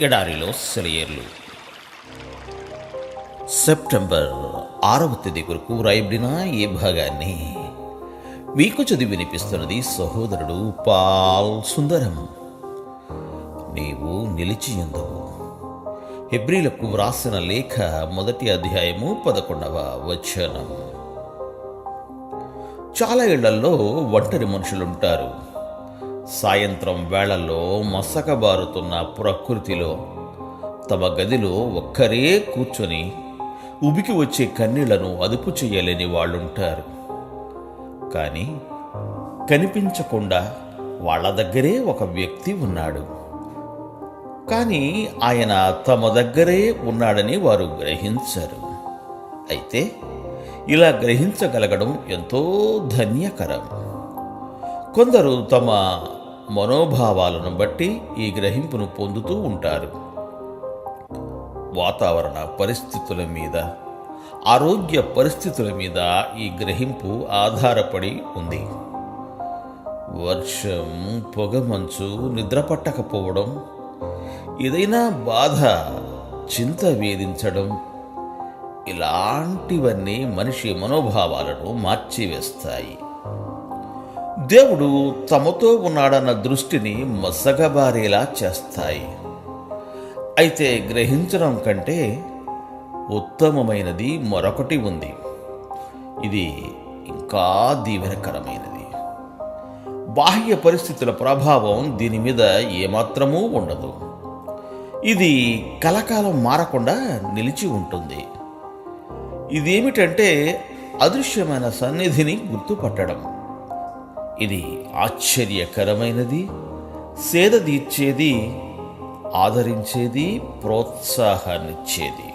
ఎడారిలో సెలయేర్లు. సెప్టెంబర్ ఆరవ తేదీ కొరకు రాయబడిన ఈ భాగాన్ని మీకు చదివి వినిపిస్తున్నది సహోదరుడు పాల్ సుందరం. నీవు నిలిచి ఎందువు హెబ్రిలకు వ్రాసిన లేఖ మొదటి అధ్యాయము పదకొండవ వచనం. చాలా ఇళ్ళలో ఒంటరి మనుషులుంటారు. సాయంత్రం వేళల్లో మసకబారుతున్న ప్రకృతిలో తమ గదిలో ఒక్కరే కూర్చొని ఉబికి వచ్చే కన్నీళ్ళను అదుపు చేయలేని వాళ్ళుంటారు. కానీ కనిపించకుండా వాళ్ళ దగ్గరే ఒక వ్యక్తి ఉన్నాడు. కానీ ఆయన తమ దగ్గరే ఉన్నాడని వారు గ్రహించరు. అయితే ఇలా గ్రహించగలగడం ఎంతో ధన్యకరం. కొందరు తమ మనోభావాలను బట్టి ఈ గ్రహింపును పొందుతూ ఉంటారు. వాతావరణ పరిస్థితుల మీద ఆరోగ్య పరిస్థితుల మీద ఈ గ్రహింపు ఆధారపడి ఉంది. వర్షం పొగమంచు నిద్రపట్టకపోవడం ఏదైనా బాధ చింత వేధించడం ఇలాంటివన్నీ మనిషి మనోభావాలను మార్చివేస్తాయి. దేవుడు తమతో ఉన్నాడన్న దృష్టిని మసగబారేలా చేస్తాయి. అయితే గ్రహించడం కంటే ఉత్తమమైనది మరొకటి ఉంది. ఇది ఇంకా దీవెనకరమైనది. బాహ్య పరిస్థితుల ప్రభావం దీని మీద ఏమాత్రమూ ఉండదు. ఇది కలకాలం మారకుండా నిలిచి ఉంటుంది. ఇదేమిటంటే అదృశ్యమైన సన్నిధిని గుర్తుపట్టడం. ఇది ఆశ్చర్యకరమైనది సేద తీర్చేది ఆదరించేది ప్రోత్సాహాన్నిచ్చేది.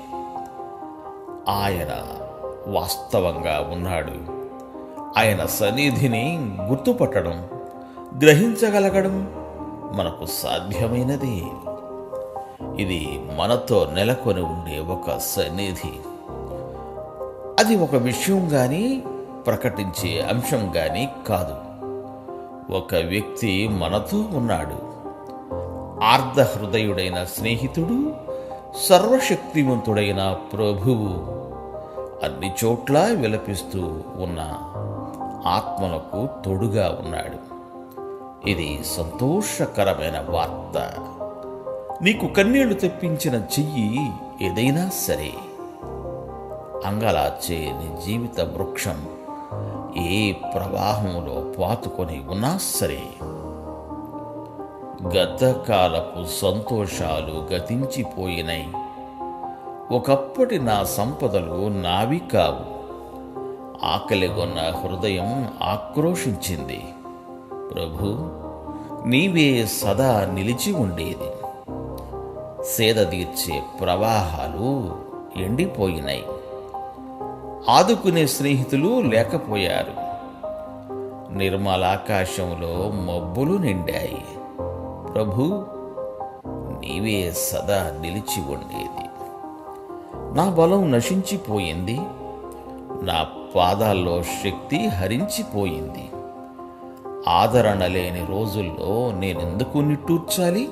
ఆయన వాస్తవంగా ఉన్నాడు. ఆయన సన్నిధిని గుర్తుపట్టడం గ్రహించగలగడం మనకు సాధ్యమైనది. ఇది మనతో నెలకొని ఉండే ఒక సన్నిధి. అది ఒక విషయం కానీ ప్రకటించే అంశం కానీ కాదు. ఒక వ్యక్తి మనతో ఉన్నాడు. ఆర్ధహృదయుడైన స్నేహితుడు సర్వశక్తివంతుడైన ప్రభువు అన్ని చోట్ల విలపిస్తూ ఉన్న ఆత్మలకు తోడుగా ఉన్నాడు. ఇది సంతోషకరమైన వార్త. నీకు కన్నీళ్ళు తెప్పించిన చెయ్యి ఏదైనా సరే. అంగలార్చే నీ జీవిత వృక్షం. ఏ ప్రవాహంలో పాతుకొని ఉన్నా సరే గతకాలపు సంతోషాలు గతించిపోయినాయి ఒకప్పటి నా సంపదలు నావి కావు. ఆకలిగొన్న హృదయం ఆక్రోషించింది ప్రభు నీవే సదా నిలిచి ఉండేది. సేద తీర్చే ప్రవాహాలు ఎండిపోయినాయి ఆదుకునే స్నేహితులు లేకపోయారు. నిర్మలాకాశంలో మబ్బులు నిండాయి. ప్రభు నీవే సదా నిలిచి ఉండేది. నా బలం నశించిపోయింది. నా పాదాల్లో శక్తి హరించిపోయింది. ఆదరణ లేని రోజుల్లో నేనెందుకు నిట్టూర్చాలి?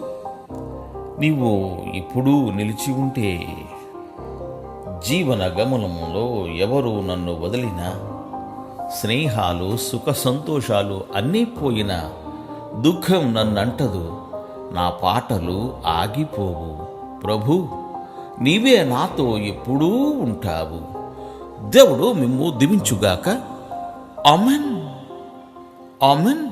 నీవు ఇప్పుడు నిలిచి ఉంటే జీవన గమనంలో ఎవరు నన్ను వదిలినా? స్నేహాలు సుఖ సంతోషాలు అన్నీ పోయినా దుఃఖం నన్నంటదు. నా పాటలు ఆగిపోవు. ప్రభు నీవే నాతో ఎప్పుడూ ఉంటావు. దేవుడు మిమ్ము దివించుగాక అమెన్ అమెన్